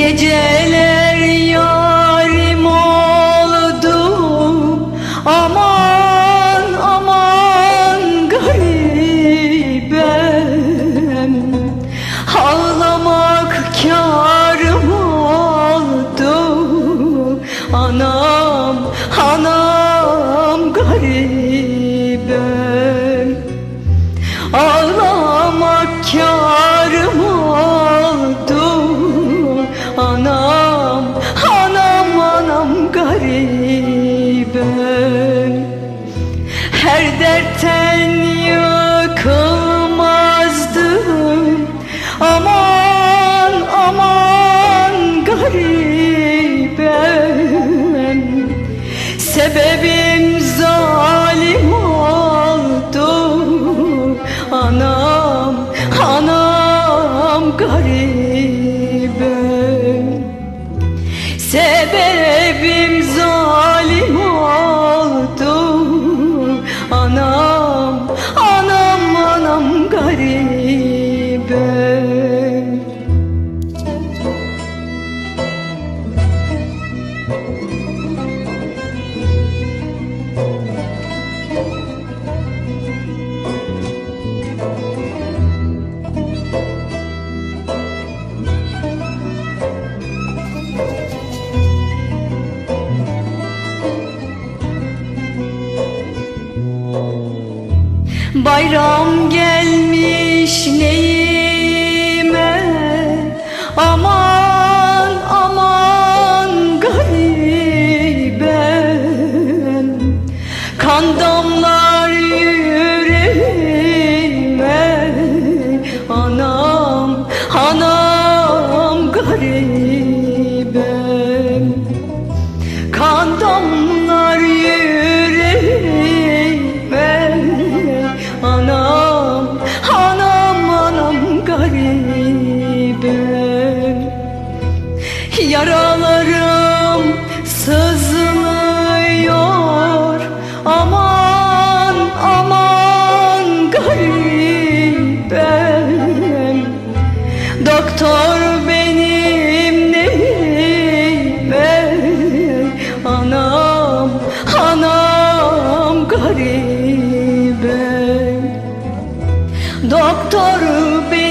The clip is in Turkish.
Geceler yok. Anam garibim Her dertten yıkılmazdım Aman, aman garibim Sebebim zalim oldu. Anam, anam garibim Bayram gelmiş neyime? Aman Yaralarım sızlıyor. Aman, aman garibim Doktor benim neyime Anam, anam garibim Doktor benim